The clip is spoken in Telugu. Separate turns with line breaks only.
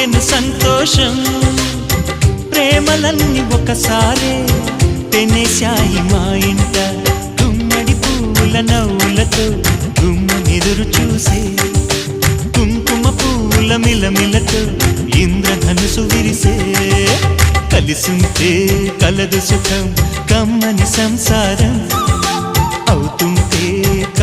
పొంగెన సంతోషం. ప్రేమలన్నీ ఒకసారే పెనేశాయి మా ఇంట. గుమ్మడి పూల నవ్వులతో గుమ్మెదురు చూసే కుంకుమ పూల మిలమిలతో ఇంద్రధనుసు విరిసే. కలిసుంటే కలదు సుఖం కమ్మని సంసారం.